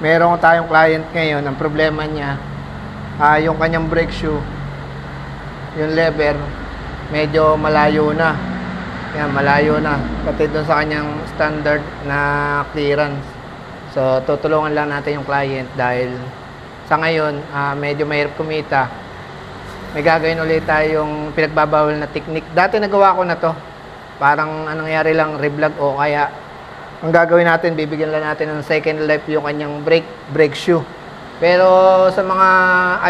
meron tayong client ngayon, ang problema niya, ah, yung kanyang brake shoe, yung lever, medyo malayo na. Yan, malayo na. Pati doon sa kanyang standard na clearance. So, tutulungan lang natin yung client dahil sa ngayon, ah, medyo mahirap kumita. May gagawin ulit tayong pinagbabawal na technique. Dati nagawa ko na to. Parang anong nangyari lang, reblog o kaya ang gagawin natin, bibigyan lang natin ng second life yung kanyang brake, brake shoe. Pero sa mga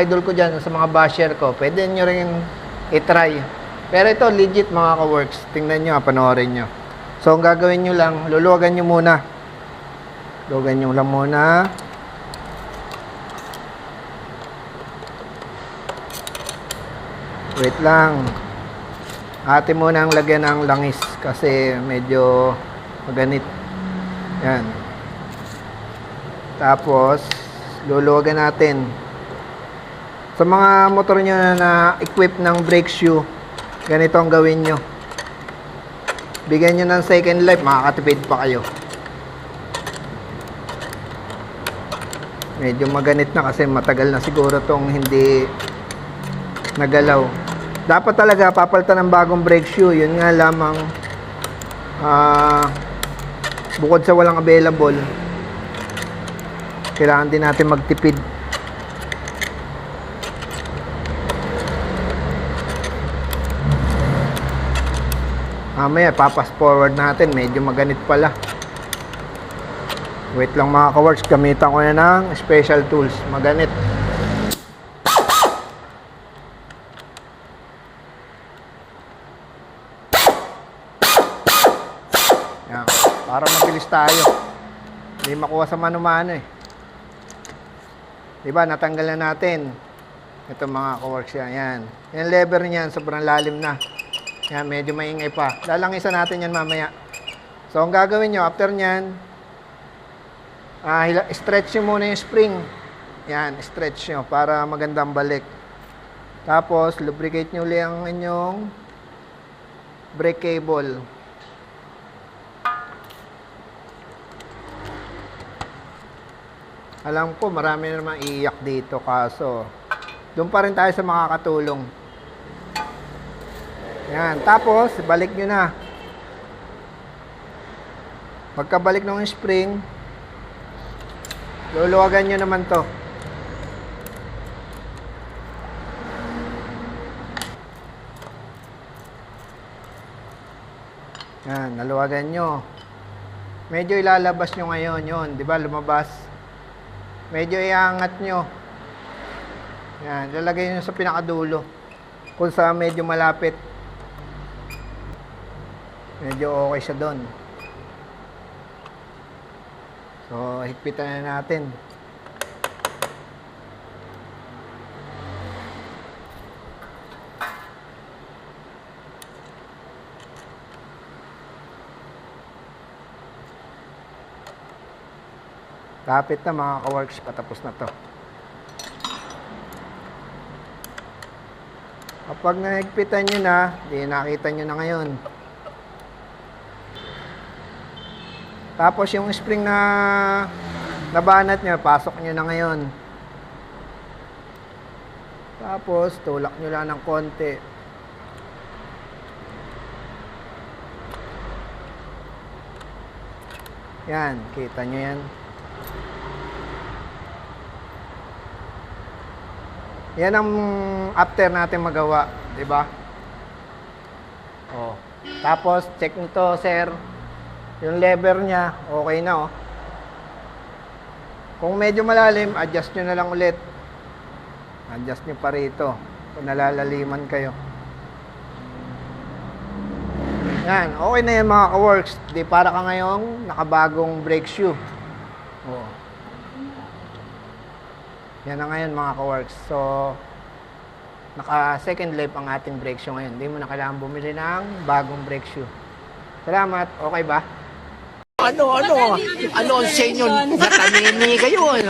idol ko dyan, sa mga basher ko, pwede nyo rin itry. Pero ito, legit mga ka-works. Tingnan nyo, panoorin nyo. So, ang gagawin nyo lang, luluwagan nyo muna. Luluwagan nyo lang muna. Wait lang. Ate muna ang lagyan ng langis kasi medyo maganit. Yan. Tapos, luluwagan natin. Sa mga motor nyo na na-equip ng brake shoe, ganito ang gawin nyo. Bigyan nyo ng second life, makakatipid pa kayo. Medyo maganit na kasi matagal na siguro tong hindi nagalaw. Dapat talaga papalitan ng bagong brake shoe. Yun nga lamang ah bukod sa walang available, kailangan din natin magtipid. Mamaya, papas forward natin. Medyo maganit pala. Wait lang mga ka-works. Gamitan ko na ng special tools. Maganit. Yan. Para mabilis tayo. Hindi makuha sa mano-mano eh. Diba, natanggal na natin. Ito mga ka-works yan. Yan. Yung lever niyan, sobrang lalim na. Yan, medyo maingay pa. Lalangisan natin yan mamaya. So, ang gagawin nyo, after nyan, ah, stretch nyo muna yung spring. Yan, stretch nyo para magandang balik. Tapos, lubricate nyo ulit ang inyong brake cable. Alam ko, marami na naman iiyak dito kaso doon pa rin tayo sa makakatulong. Yan. Tapos, balik nyo na. Pagkabalik ng spring, luluwagan nyo naman to. Yan, naluwagan nyo. Medyo ilalabas nyo ngayon yun, di ba? Lumabas. Medyo iangat nyo. Yan, lalagay nyo sa pinakadulo. Kung sa medyo malapit. Medyo okay siya doon. So, higpitan na natin. Kapit na mga ka-works, patapos na to. Kapag nahigpitan nyo na, di nakita nyo na ngayon. Tapos yung spring na nabanat nyo, pasok nyo na ngayon. Tapos, tulak nyo lang ng konti. Yan, kita nyo yan. Yan ang after natin magawa, 'di ba? Oh. Tapos check nito, sir. Yung lever niya, okay na oh. Kung medyo malalim, adjust nyo na lang ulit. Adjust nyo pa rito. Kung nalalaliman kayo. Yan, okay na yan mga ka-works. Di para ka ngayong nakabagong brake shoe. Oh. Yan na ngayon mga ka-works. So, naka second life ang ating brake shoe ngayon. Hindi mo na kailangan bumili ng bagong brake shoe. Salamat. Okay ba? Ano, ano? Ano ang sa inyo? Natanini kayo, ano?